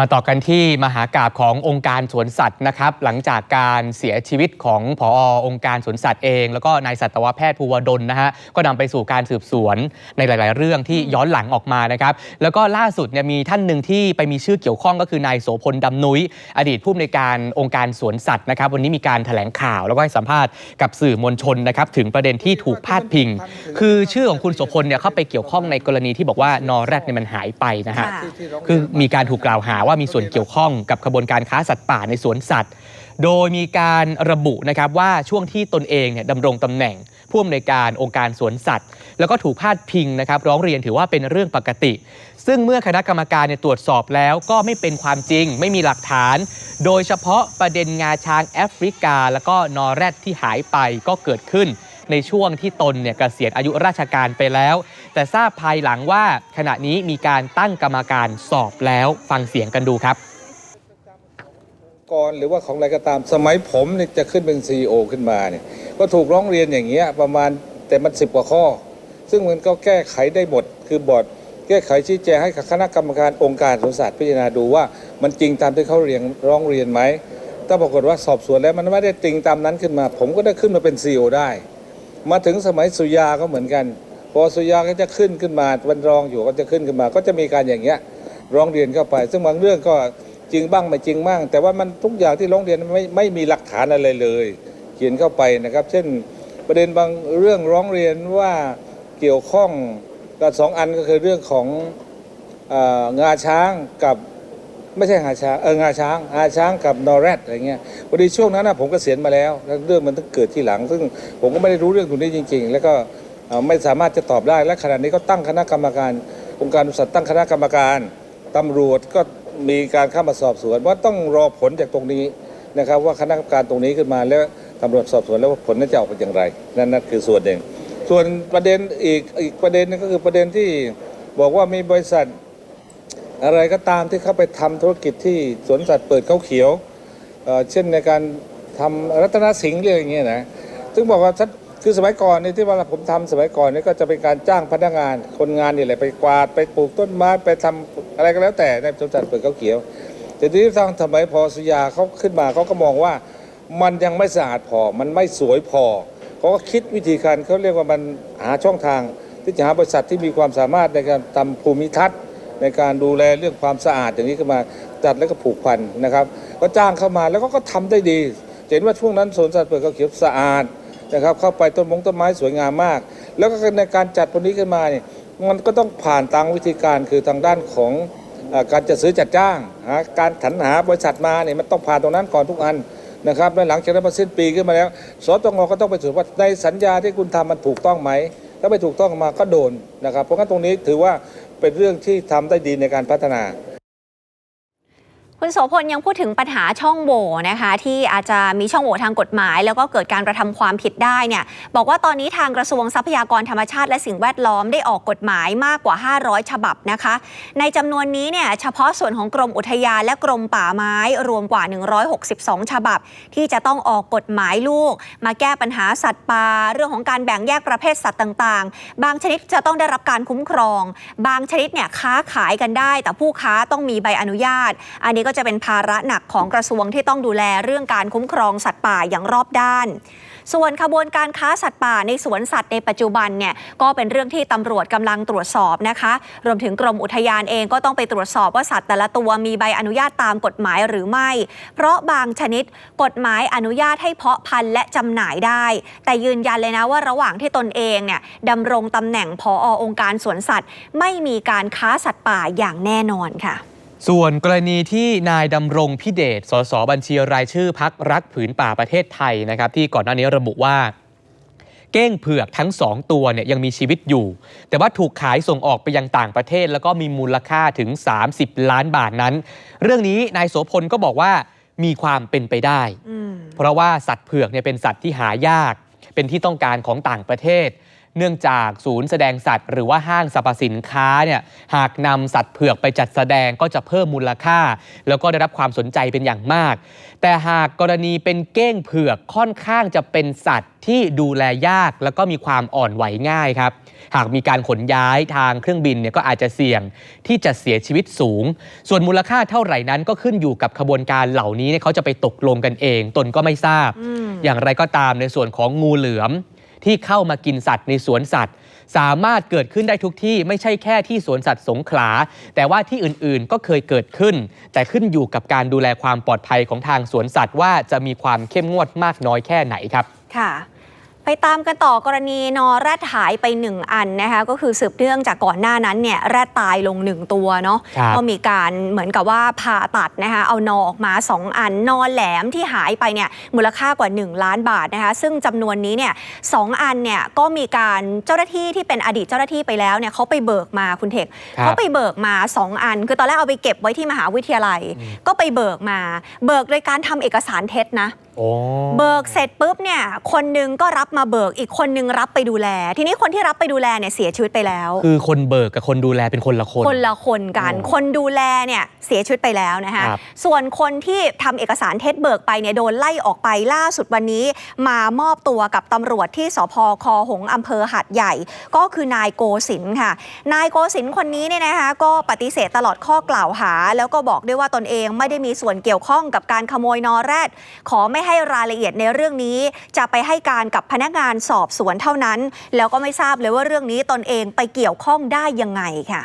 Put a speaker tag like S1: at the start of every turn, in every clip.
S1: มาต่อกันที่มหากาบขององค์การสวนสัตว์นะครับหลังจากการเสียชีวิตของผอองค์การสวนสัตว์เอง แล้วก็นายสัตวแพทย์ภูวดลนะฮะก็นำไปสู่การสืบสวนในหลาย ๆ เรื่องที่ย้อนหลังออกมานะครับแล้วก็ล่าสุดเนี่ยมีท่านหนึ่งที่ไปมีชื่อเกี่ยวข้องก็คือนายโสพลดำนุ้ย อดีตผู้อำนวยการองค์การสวนสัตว์นะครับวันนี้มีการแถลงข่าวแล้วก็ให้สัมภาษณ์กับสื่อมวลชนนะครับถึงประเด็นที่ถูกพาดพิง คือชื่อของคุณโสพลเนี่ยเข้าไปเกี่ยวข้องในกรณีที่บอกว่านอแรดเนี่ยมันหายไปนะฮะ
S2: ค่ะ
S1: คือมีการถูกกล่าวหาว่ามีส่วนเกี่ยวข้องกับขบวนการค้าสัตว์ป่าในสวนสัตว์ โดยมีการระบุนะครับว่าช่วงที่ตนเองเนี่ยดำรงตำแหน่งผู้อำนวยการองค์การสวนสัตว์ แล้วก็ถูกพาดพิงนะครับร้องเรียนถือว่าเป็นเรื่องปกติ ซึ่งเมื่อคณะกรรมการเนี่ยตรวจสอบแล้วก็ไม่เป็นความจริง ไม่มีหลักฐาน โดยเฉพาะประเด็นงาช้างแอฟริกา แล้วก็นอแรดที่หายไปก็เกิดขึ้นในช่วงที่ตนเนี่ยเกษียณอายุราชการไปแล้ว แต่ทราบภายหลังว่าขณะนี้มีการตั้งกรรมการสอบแล้วฟังเสียงกันดูครับ
S3: กรหรือว่าของอะไรก็ตามสมัยผมเนี่ยจะขึ้นเป็นซีอขึ้นมาเนี่ยก็ถูกร้องเรียนอย่างเงี้ยประมาณแต่มันสิบกว่าข้อ ซึ่งมันก็แก้ไขได้หมดคือบอร์ดแก้ไขชี้แจงให้คณะกรรมการองค์การสวนสัตว์พิจารณาดูว่ามันจริงตามที่เขาเรียนร้องเรียนไหมถ้าปรากฏว่าสอบสวนแล้วมันไม่ได้จริงตามนั้นขึ้นมา ผมก็ได้ขึ้นมาเป็นซีอได้ มาถึงสมัยสุยาก็เหมือนกัน พอสุยาก็จะขึ้นขึ้นมาวันรองอยู่ก็จะขึ้นขึ้นมา ก็จะมีการอย่างเงี้ยร้องเรียนเข้าไป ซึ่งบางเรื่องก็จริงบ้างไม่จริงบ้าง แต่ว่ามันทุกอย่างที่ร้องเรียนไม่ไม่มีหลักฐานอะไรเลย เขียนเข้าไปนะครับ เช่นประเด็นบางเรื่องร้องเรียนว่าเกี่ยวข้องกับสองอันก็คือเรื่องของอองาช้างกับไม่ใช่งาช้างเอองาช้างงาช้างกับนอแรดอะไรเงี้ยพอดีช่วงนั้นนะผมก็เกษียณมาแล้วเรื่องมันต้องเกิดที่หลัง ซึ่งผมก็ไม่ได้รู้เรื่องตรงนี้จริง ๆ แล้วก็ ไม่สามารถจะตอบได้และขณะนี้ก็ตั้งคณะกรรมการ องค์การบริษัทตั้งคณะกรรมการตำรวจก็มีการเข้ามาสอบสวนว่าต้องรอผลจากตรงนี้นะครับ ว่าคณะกรรมการตรงนี้ขึ้นมาแล้วตำรวจสอบสวนแล้วว่าผลนั้นจะออกเป็นอย่างไร นั่นนั่นคือส่วนหนึ่งส่วนประเด็นอีกอีกประเด็นนึงก็คือประเด็นที่บอกว่ามีบริษัท อะไรก็ตามที่เข้าไปทำธุรกิจที่สวนสัตว์เปิดเขาเขียวเเช่นในการทำรัตนสิงห์เรื่องอย่างเงี้ยนะซึ่งบอกว่าถ้า คือสมัยก่อนเนี่ที่ว่าผมทำสมัยก่อนนี่ก็จะเป็นการจ้างพนักงาน คนงานนี่แหละไปกวาดไปปลูกต้นไม้ไปทำอะไรก็แล้วแต่ในสวนสัตว์เปิดเขาเขียว แต่ทีนี้ทางสมัยพอสุยาเขาขึ้นมาเขาก็มองว่ามันยังไม่สะอาดพอ มันไม่สวยพอเขาก็คิดวิธีการเขาเรียกว่ามันหาช่องทาง ที่จะหาบริษัทที่มีความสามารถในการทำภูมิทัศน์ ในการดูแลเรื่องความสะอาดอย่างนี้ขึ้นมาจัดแล้วก็ผูกพันนะครับ ก็จ้างเข้ามาแล้วก็ก็ทำได้ดี เห็นว่าช่วงนั้นสวนสัตว์เปิดเขาเขียวสะอาด นะครับเข้าไปต้นมงต้นไม้สวยงามมาก แล้วก็ในการจัดพวกนี้ขึ้นมาเนี่ยมันก็ต้องผ่านทางวิธีการคือทางด้านของอการจัดซื้อจัดจ้างการถันหาบริษัทมาเนี่ยมันต้องผ่านตรงนั้นก่อนทุกอันนะครับและหลังจากนั้นพอสิ้นปีขึ้นมาแล้วสตงก็ต้องไปตรวจว่าในสัญญาที่คุณทำมันถูกต้องไหม ถ้าไม่ถูกต้องมาก็โดนนะครับ เพราะงั้นตรงนี้ถือว่าเป็นเรื่องที่ทำได้ดีในการพัฒนา
S2: คุณโสพลยังพูดถึงปัญหาช่องโหว่นะคะ ที่อาจจะมีช่องโหว่ทางกฎหมาย แล้วก็เกิดการกระทำความผิดได้เนี่ยบอกว่าตอนนี้ทางกระทรวงทรัพยากรธรรมชาติและสิ่งแวดล้อมได้ออกกฎหมายมากกว่า 500 ฉบับนะคะ ในจำนวนนี้เนี่ยเฉพาะส่วนของกรมอุทยานและกรมป่าไม้รวมกว่า 162 ฉบับ ที่จะต้องออกกฎหมายลูก มาแก้ปัญหาสัตว์ป่าเรื่องของการแบ่งแยกประเภทสัตว์ต่างๆ บางชนิดจะต้องได้รับการคุ้มครอง บางชนิดเนี่ยค้าขายกันได้ แต่ผู้ค้าต้องมีใบอนุญาต อันนี้ก็จะเป็นภาระหนักของกระทรวงที่ต้องดูแลเรื่องการคุ้มครองสัตว์ป่าอย่างรอบด้าน ส่วนขบวนการค้าสัตว์ป่าในสวนสัตว์ในปัจจุบันเนี่ยก็เป็นเรื่องที่ตำรวจกำลังตรวจสอบนะคะ รวมถึงกรมอุทยานเองก็ต้องไปตรวจสอบว่าสัตว์แต่ละตัวมีใบอนุญาตตามกฎหมายหรือไม่ เพราะบางชนิดกฎหมายอนุญาตให้เพาะพันธุ์และจำหน่ายได้ แต่ยืนยันเลยนะว่าระหว่างที่ตนเองเนี่ยดำรงตำแหน่งพอองค์การสวนสัตว์ ไม่มีการค้าสัตว์ป่าอย่างแน่นอนค่ะ
S1: ส่วนกรณีที่นายดำรงพิเดช สสบัญชีรายชื่อพักรักผืนป่าประเทศไทยนะครับ ที่ก่อนหน้านี้ระบุว่า เก้งเผือกทั้งสองตัวเนี่ยยังมีชีวิตอยู่ แต่ว่าถูกขายส่งออกไปยังต่างประเทศ แล้วก็มีมูลค่าถึง 30 ล้านบาทนั้น เรื่องนี้นายโสพลก็บอกว่ามีความเป็นไปได้
S2: อืม
S1: เพราะว่าสัตว์เผือกเนี่ยเป็นสัตว์ที่หายาก เป็นที่ต้องการของต่างประเทศ เนื่องจากศูนย์แสดงสัตว์ หรือว่าห้างสรรพสินค้าเนี่ยหากนำสัตว์เผือกไปจัดแสดงก็จะเพิ่มมูลค่า แล้วก็ได้รับความสนใจเป็นอย่างมาก แต่หากกรณีเป็นเก้งเผือกค่อนข้างจะเป็นสัตว์ที่ดูแลยาก แล้วก็มีความอ่อนไหวง่ายครับ หากมีการขนย้ายทางเครื่องบินเนี่ยก็อาจจะเสี่ยงที่จะเสียชีวิตสูง ส่วนมูลค่าเท่าไหร่นั้นก็ขึ้นอยู่กับขบวนการเหล่านี้เนี่ยเขาจะไปตกลงกันเอง ตนก็ไม่ทราบ
S2: อืม
S1: อย่างไรก็ตามในส่วนของงูเหลือม ที่เข้ามากินสัตว์ในสวนสัตว์ สามารถเกิดขึ้นได้ทุกที่ไม่ใช่แค่ที่สวนสัตว์สงขลา แต่ว่าที่อื่นๆก็เคยเกิดขึ้น แต่ขึ้นอยู่กับการดูแลความปลอดภัยของทางสวนสัตว์ว่าจะมีความเข้มงวดมากน้อยแค่ไหนครับ
S2: ค่ะ ไปตามกันต่อกรณีนอแรดหายไป 1 อันนะคะก็คือสืบเนื่องจากก่อนหน้านั้นเนี่ยแรดตายลง 1 ตัวเนาะ
S1: ครับ
S2: ก็มีการเหมือนกับว่าผ่าตัดนะคะเอานอออกมา 2 อันนอแหลมที่หายไปเนี่ยมูลค่ากว่า 1 ล้านบาทนะคะซึ่งจำนวนนี้เนี่ยสองอันเนี่ยก็มีการเจ้าหน้าที่ที่เป็นอดีตเจ้าหน้าที่ไปแล้วเนี่ยเขาไปเบิกมาคุณเทค
S1: ครับ
S2: เขาไปเบิกมา 2 อัน คือตอนแรกเอาไปเก็บไว้ที่มหาวิทยาลัย ก็ไปเบิกมา เบิกโดยการทำเอกสารเท็จนะ
S1: โอ้
S2: เบิกเสร็จปุ๊บเนี่ยคนหนึงก็รับมาเบิก อีกคนนึงรับไปดูแล ทีนี้คนที่รับไปดูแลเนี่ยเสียชีวิตไปแล้ว
S1: คือคนเบิกกับคนดูแลเป็นคนละคน
S2: คนละคนกัน
S1: โอ้
S2: คนดูแลเนี่ยเสียชีวิตไปแล้วนะคะ
S1: ครับ
S2: ส่วนคนที่ทำเอกสารเท็จเบิกไปเนี่ยโดนไล่ออกไปล่าสุดวันนี้ มามอบตัวกับตำรวจที่สพคอหงส์อำเภอหัดใหญ่ ก็คือนายโกศินทร์ค่ะ นายโกศินทร์คนนี้เนี่ยนะคะก็ปฏิเสธตลอดข้อกล่าวหา แล้วก็บอกด้วยว่าตนเองไม่ได้มีส่วนเกี่ยวข้องกับการขโมยนอแรด ขอไม่ให้รายละเอียดในเรื่องนี้ จะไปให้การกับพนักงานสอบสวนเท่านั้น แล้วก็ไม่ทราบเลยว่าเรื่องนี้ตนเองไปเกี่ยวข้องได้ยังไงค่ะ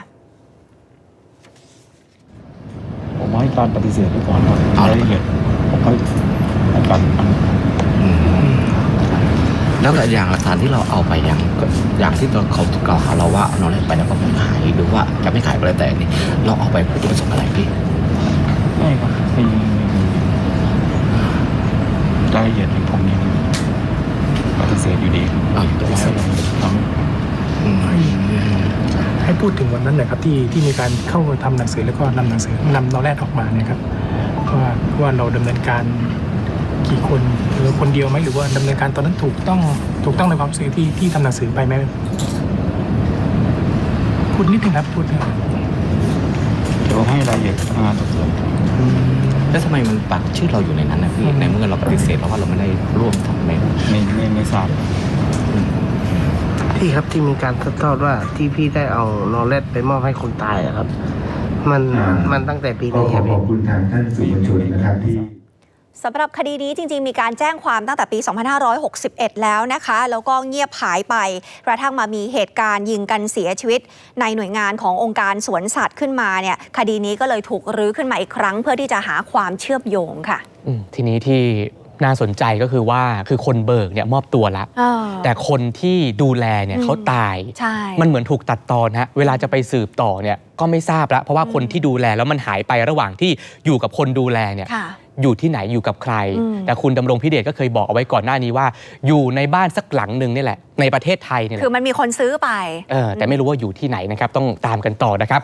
S4: ผมให้การปฏิเสธไปก่อนครับ
S5: เอา
S4: ราย
S5: ละ
S4: ละเอียดผมให้ให้การ
S5: อืมแล้วก็อย่างหลักฐานที่เราเอาไปอย่างก็อย่างที่ตัวเขากล่าวหาเราว่าเอาน้องเล็กไปแล้วก็ไม่ขายหรือว่าจะไม่ขายก็แล้วแต่นี่เราเอาไปเพื่อจุดประสงค์อะไรพี่
S4: ไม่ครับไม่มีไม่มีรายละเอียดในผมนี้ ปฏิเสธอยู่ดีครับ
S5: เอาอยู่ตรงนี้
S4: ครับ
S5: อืม
S6: ให้พูดถึงวันนั้นหน่อยครับที่ที่มีการเข้าทำหนังสือแล้วก็นำหนังสือนำนอแรกออกมาเนี่ยครับว่าว่าเราดำเนินการกี่คนหรือคนเดียวไหมหรือว่าดำเนินการตอนนั้นถูกต้องถูกต้องในความรู้สึกที่ที่ทำหนังสือไปไหมพูดนิดนึงครับพูดนิดนึง
S4: เดี๋ยวให้รายละเอียดพนักงานสอบสวน
S5: แล้วทำไมมันปักชื่อเราอยู่ในนั้นนะพี่ในเมื่อเราปฏิเสธแล้วว่าเราไม่ได้ร่วมทำใน
S4: ไม่ไม่ไม่ทราบ
S7: พี่ครับที่มีการทอดว่าที่พี่ได้เอานอแรดไปมอบให้คนตายอะครับ มัน
S8: อ่ามั
S7: มันตั้งแต่ปี
S8: ก็
S7: ไหน
S8: ข
S7: ค
S8: อ
S7: รับ
S8: ข
S7: พี่
S8: อบคุณทางท่านสื่อมวลชนนะครับที่
S2: สำหรับคดีนี้จริง ๆ มีการแจ้งความตั้งแต่ปี 2561 แล้วนะคะ แล้วก็เงียบหายไป กระทั่งมามีเหตุการณ์ยิงกันเสียชีวิต ในหน่วยงานขององค์การสวนสัตว์ขึ้นมาเนี่ย คดีนี้ก็เลยถูกรื้อขึ้นมาอีกครั้ง เพื่อที่จะหาความเชื่อมโยงค่ะ
S1: ทีนี้ที่ น่าสนใจก็คือว่าคือคนเบิกเนี่ยมอบตัวละ
S2: เออ
S1: แต่คนที่ดูแลเนี่ย
S2: อืม
S1: เขาตาย
S2: ใช่
S1: มันเหมือนถูกตัดตอนฮะเวลาจะไปสืบต่อเนี่ยก็ไม่ทราบแล้วเพราะว่าคนที่ดูแลแล้วมันหายไประหว่างที่อยู่กับคนดูแลเนี่ย
S2: ค่ะ
S1: อยู่ที่ไหนอยู่กับใคร
S2: อืม
S1: แต่คุณดำรงพิเดชก็เคยบอกเอาไว้ก่อนหน้านี้ว่า อยู่ในบ้านสักหลังหนึ่งนี่แหละในประเทศไทยเนี่ยแห
S2: คือ
S1: ละ
S2: มันมีคนซื้อไป
S1: เออแต่ไม่รู้ว่าอยู่ที่ไหนนะครับต้องตามกันต่อนะครับ